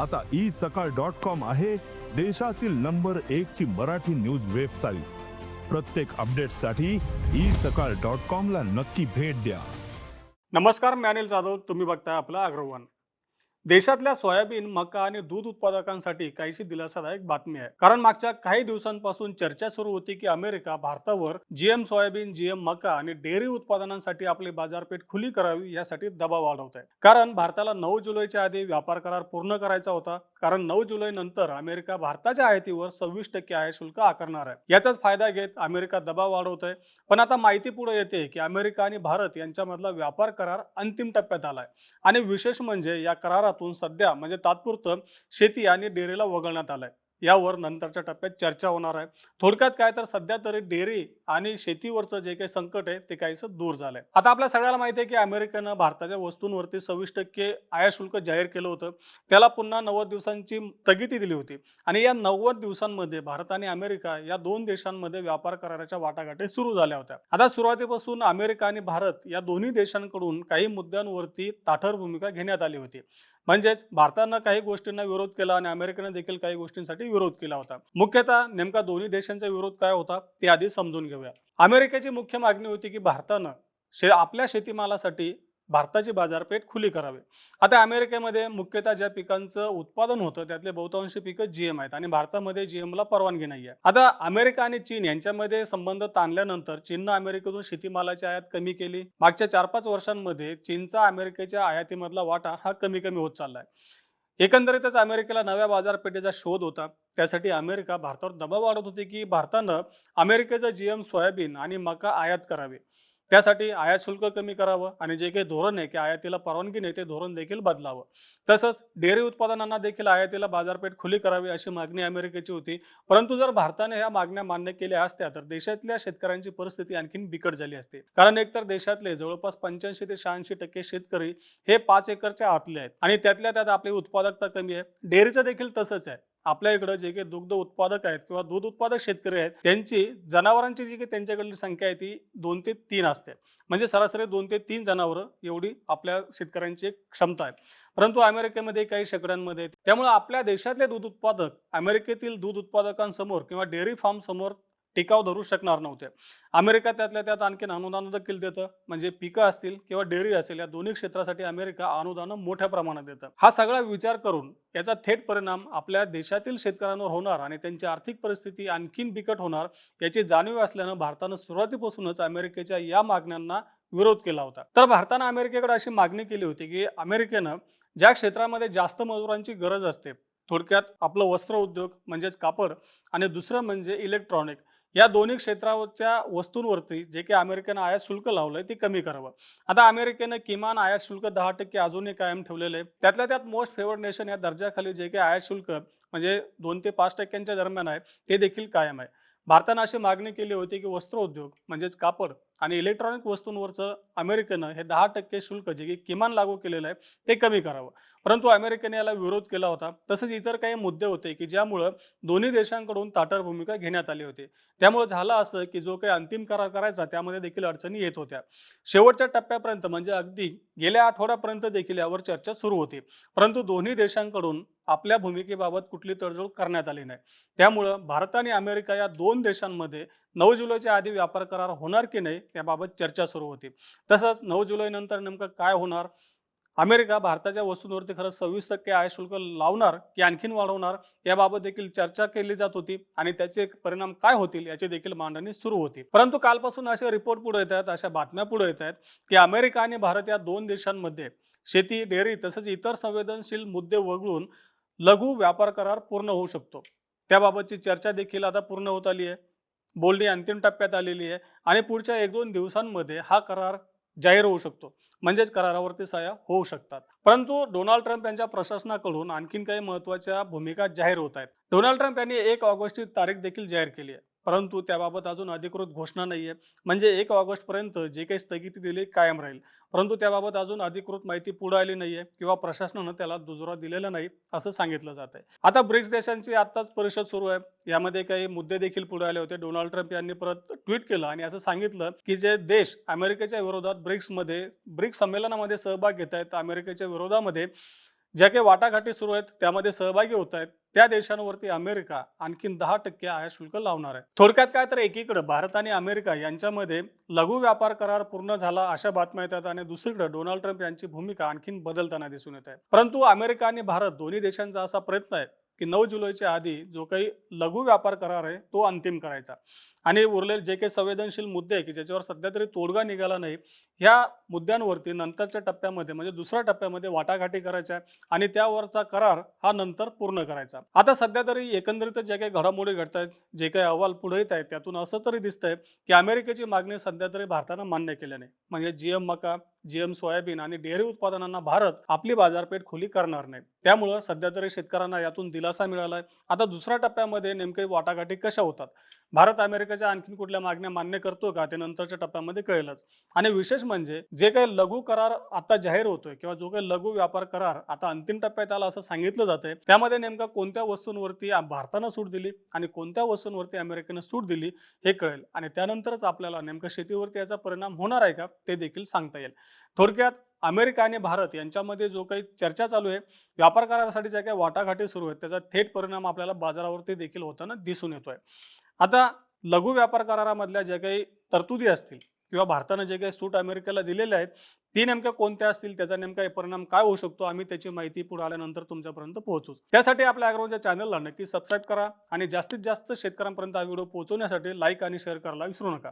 आता ई सकाळ dot com आहे देशातील नंबर एक ची मराठी न्यूज वेबसाईट. प्रत्येक अपडेटसाठी ई सकाळ डॉट कॉम ला नक्की भेट द्या. नमस्कार मी अनिल जाधव. तुम्ही बघताय आपलं अग्रवन. देशातल्या सोयाबीन मका आणि दूध उत्पादकांसाठी काहीशी दिलासादायक बातमी आहे. कारण मागच्या काही दिवसांपासून चर्चा सुरू होती की अमेरिका भारतावर जीएम सोयाबीन जीएम मका आणि डेअरी उत्पादनांसाठी आपली बाजारपेठ खुली करावी यासाठी दबाव वाढवत आहे. कारण भारताला नऊ जुलैच्या आधी व्यापार करार पूर्ण करायचा होता. कारण नऊ जुलै नंतर अमेरिका भारताच्या आयातीवर सव्वीस टक्के आयात शुल्क आकारणार आहे. याचाच फायदा घेत अमेरिका दबाव वाढवत आहे पण आता माहिती पुढे येते की अमेरिका आणि भारत यांच्यामधला व्यापार करार अंतिम टप्प्यात आलाय. आणि विशेष म्हणजे या करारातून सध्या म्हणजे तात्पुरतं शेती आणि डेअरीला वगळण्यात आलंय. यावर नंतरच्या टप्प्यात चर्चा होणार आहे. थोडक्यात काय तर सध्या तरी डेअरी आणि शेतीवरचं जे काही संकट आहे ते काहीसं दूर झालंय. आता आपल्या सगळ्याला माहिती आहे की अमेरिकेनं भारताच्या वस्तूंवरती सव्वीस टक्के आयात शुल्क जाहीर केलं होतं. त्याला पुन्हा नव्वद दिवसांची स्थगिती दिली होती. आणि या नव्वद दिवसांमध्ये भारत आणि अमेरिका या दोन देशांमध्ये व्यापार कराराच्या वाटाघाटी सुरू झाल्या होत्या. आता सुरुवातीपासून अमेरिका आणि भारत या दोन्ही देशांकडून काही मुद्द्यांवरती ताठर भूमिका घेण्यात आली होती. म्हणजेच भारतानं काही गोष्टींना विरोध केला आणि अमेरिकेनं देखील काही गोष्टींसाठी विरोध केला होता. मुख्यतः नेमका दोन्ही देशांचा विरोध काय होता ते आधी समजून घेऊया. अमेरिकेची मुख्य मागणी होती की भारतानं शे आपल्या शेतीमालासाठी भारताची बाजारपेठ खुली करावी. आता अमेरिकेमध्ये मुख्यतः ज्या पिकांचं उत्पादन होतं त्यातले बहुतांशी पिकं जीएम आहेत आणि भारतामध्ये जीएमला परवानगी नाही आहे. आता अमेरिका आणि चीन यांच्यामध्ये संबंध ताणल्यानंतर चीननं अमेरिकेतून शेतीमालाची आयात कमी केली. मागच्या चार पाच वर्षांमध्ये चीनचा अमेरिकेच्या आयातीमधला वाटा हा कमी कमी होत चाललाय. एकंदरीतच अमेरिकेला नव्या बाजारपेठेचा शोध होता. त्यासाठी अमेरिका भारतावर दबाव वाढत होती की भारतानं अमेरिकेचं जीएम सोयाबीन आणि मका आयात करावे. त्यासाठी आयात शुल्क कमी करावं आणि जे काही धोरण आहे की आयातीला परवानगी नाही ते धोरण देखील बदलावं. तसंच डेअरी उत्पादनांना देखील आयातीला बाजारपेठ खुली करावी अशी मागणी अमेरिकेची होती. परंतु जर भारताने ह्या मागण्या मान्य केल्या असत्या तर देशातल्या शेतकऱ्यांची परिस्थिती आणखीन बिकट झाली असते. कारण एकतर देशातले जवळपास पंच्याऐंशी ते शहाऐंशी टक्के शेतकरी हे पाच एकरच्या आतले आहेत आणि त्यातल्या त्यात आपली उत्पादकता कमी आहे. डेअरीचं देखील तसंच आहे. आपल्या इकडं जे काही दुग्ध उत्पादक आहेत किंवा दूध उत्पादक शेतकरी आहेत त्यांची जनावरांची जी काही त्यांच्याकडली संख्या आहे ती दोन ते तीन असते म्हणजे सरासरी दोन ते तीन जनावरं एवढी आपल्या शेतकऱ्यांची एक क्षमता आहे परंतु अमेरिकेमध्ये काही शेकड्यांमध्ये आहेत. त्यामुळे आपल्या देशातले दूध उत्पादक अमेरिकेतील दूध उत्पादकांसमोर किंवा डेअरी फार्म समोर टिकाव धरू शकणार नव्हते. अमेरिका त्यातल्या त्यात आणखीन अनुदान देखील देतं. म्हणजे पिकं असतील किंवा डेअरी असेल या दोन्ही क्षेत्रासाठी अमेरिका अनुदानं मोठ्या प्रमाणात देतं. हा सगळा विचार करून याचा थेट परिणाम आपल्या देशातील शेतकऱ्यांवर होणार आणि त्यांची आर्थिक परिस्थिती आणखीन बिकट होणार याची जाणीव असल्यानं भारतानं सुरुवातीपासूनच अमेरिकेच्या या मागण्यांना विरोध केला होता. तर भारतानं अमेरिकेकडे अशी मागणी केली होती की अमेरिकेनं ज्या क्षेत्रामध्ये जास्त मजुरांची गरज असते थोडक्यात आपलं वस्त्र उद्योग म्हणजेच कापड आणि दुसरं म्हणजे इलेक्ट्रॉनिक या दोन्ही क्षेत्रावरच्या वस्तूंवरती जे काही अमेरिकेनं आयात शुल्क लावलंय ते कमी करावं. आता अमेरिकेनं किमान आयात शुल्क दहा टक्के अजूनही कायम ठेवलेलं आहे. त्यातल्या त्यात मोस्ट फेवर्ड नेशन या दर्जाखाली जे काही आयात शुल्क म्हणजे दोन ते पाच टक्क्यांच्या दरम्यान आहे ते देखील कायम आहे. भारतानं अशी मागणी केली होती की वस्त्र उद्योग म्हणजेच कापड आणि इलेक्ट्रॉनिक वस्तूंवरचं अमेरिकेनं हे दहा टक्के शुल्क जे की किमान लागू केलेलं आहे ते कमी करावं. परंतु अमेरिकेने याला विरोध केला होता. तसंच इतर काही मुद्दे होते की ज्यामुळं दोन्ही देशांकडून ताटर भूमिका घेण्यात आली होती. त्यामुळे झालं असं की जो काही अंतिम करार करायचा त्यामध्ये देखील अडचणी येत होत्या. शेवटच्या टप्प्यापर्यंत म्हणजे अगदी गेल्या आठवड्यापर्यंत देखील यावर चर्चा सुरू होती. परंतु दोन्ही देशांकडून आपल्या भूमिकेबाबत कुठली तडजोड करण्यात आली नाही. त्यामुळं भारत आणि अमेरिका या दोन देशांमध्ये नऊ जुलैच्या आधी व्यापार करार होणार की नाही याबाबत चर्चा सुरू होती. तसंच नऊ जुलै नंतर नेमकं काय होणार? अमेरिका भारताच्या वस्तूंवरती खरंच सव्वीस टक्के आय शुल्क लावणार की आणखीन वाढवणार याबाबत देखील चर्चा केली जात होती आणि त्याचे परिणाम काय होतील याची देखील मांडणी सुरू होती. परंतु कालपासून असे रिपोर्ट पुढे येत आहेत अशा बातम्या पुढे येत आहेत की अमेरिका आणि भारत या दोन देशांमध्ये शेती डेअरी तसंच इतर संवेदनशील मुद्दे वगळून लघु व्यापार करार पूर्ण होऊ शकतो. त्याबाबतची चर्चा देखील आता पूर्ण होत आली आहे. बोलणी अंतिम टप्प्यात आलेली आहे आणि पुढच्या एक दोन दिवसांमध्ये हा करार जाहीर होऊ शकतो. म्हणजेच करारावरती सह्या होऊ शकतात. परंतु डोनाल्ड ट्रम्प यांच्या प्रशासनाकडून आणखीन काही महत्त्वाच्या भूमिका जाहीर होत आहेत. डोनाल्ड ट्रम्प यांनी एक ऑगस्टची तारीख देखील जाहीर केली आहे. परंतु त्याबाबत अजून अधिकृत घोषणा नाही आहे म्हणजे एक ऑगस्टपर्यंत जे काही स्थगिती दिली कायम राहील. परंतु त्याबाबत अजून अधिकृत माहिती पुढे आली नाही आहे किंवा प्रशासनानं त्याला दुजोरा दिलेला नाही असं सांगितलं जात आहे. आता ब्रिक्स देशांची आत्ताच परिषद सुरू आहे. यामध्ये काही मुद्दे देखील पुढे आले होते. डोनाल्ड ट्रम्प यांनी परत ट्विट केलं आणि असं सांगितलं की जे देश अमेरिकेच्या विरोधात ब्रिक्समध्ये ब्रिक्स संमेलनामध्ये सहभाग घेत आहेत अमेरिकेच्या विरोधामध्ये ज्या काही वाटाघाटी सुरू आहेत त्यामध्ये सहभागी होत आहेत त्या देशांवरती अमेरिका आणखीन दहा टक्के आयात शुल्क लावणार आहे. थोडक्यात काय तर एकीकडे भारत आणि अमेरिका यांच्यामध्ये लघु व्यापार करार पूर्ण झाला अशा बातम्या येतात आणि दुसरीकडे डोनाल्ड ट्रम्प यांची भूमिका आणखीन बदलताना दिसून येत आहे. परंतु अमेरिका आणि भारत दोन्ही देशांचा असा प्रयत्न आहे की नऊ जुलैच्या आधी जो काही लघु व्यापार करार आहे तो अंतिम करायचा. आणि उरलेले जे काही संवेदनशील मुद्दे आहे की ज्याच्यावर सध्या तरी तोडगा निघाला नाही ह्या मुद्द्यांवरती नंतरच्या टप्प्यामध्ये म्हणजे दुसऱ्या टप्प्यामध्ये वाटाघाटी करायच्या आणि त्यावरचा करार हा नंतर पूर्ण करायचा. आता सध्या तरी एकंदरीत जे काही घडामोडी घडत आहेत जे काही अहवाल पुढे येत आहेत त्यातून असं तरी दिसतंय की अमेरिकेची मागणी सध्या तरी भारतानं मान्य केल्या नाही. म्हणजे जीएम मका जीएम सोयाबीन आणि डेअरी उत्पादनांना भारत आपली बाजारपेठ खुली करणार नाही. त्यामुळं सध्या तरी शेतकऱ्यांना यातून दिलासा मिळालाय. आता दुसऱ्या टप्प्यामध्ये नेमके वाटाघाटी कशा होतात? भारत अमेरिकेच्या आणखीन कुठल्या मागण्या मान्य करतो का ते नंतरच्या टप्प्यामध्ये कळेलच. आणि विशेष म्हणजे जे काही लघु करार आता जाहीर होतोय किंवा जो काही लघु व्यापार करार आता अंतिम टप्प्यात आला असं सांगितलं जातंय त्यामध्ये नेमका कोणत्या वस्तूंवरती भारतानं सूट दिली आणि कोणत्या वस्तूंवरती अमेरिकेनं सूट दिली हे कळेल. आणि त्यानंतरच आपल्याला नेमकं शेतीवरती याचा परिणाम होणार आहे का ते देखील सांगता येईल. थोडक्यात अमेरिका आणि भारत यांच्यामध्ये जो काही चर्चा चालू आहे व्यापार करारासाठी ज्या काही वाटाघाटी सुरू आहेत त्याचा थेट परिणाम आपल्याला बाजारावरती देखील होताना दिसून येतोय. आता लघु व्यापार करारामधल्या ज्या काही तरतुदी असतील किंवा भारतानं जे काही सूट अमेरिकेला दिलेले आहेत ती नेमक्या कोणत्या असतील त्याचा नेमका परिणाम काय होऊ शकतो आम्ही त्याची माहिती पुढे आल्यानंतर तुमच्यापर्यंत पोहोचू. त्यासाठी आपल्या अॅग्रोच्या चॅनलला नक्की सबस्क्राईब करा आणि जास्तीत जास्त शेतकऱ्यांपर्यंत हा व्हिडिओ पोहोचवण्यासाठी लाईक आणि शेअर करायला विसरू नका.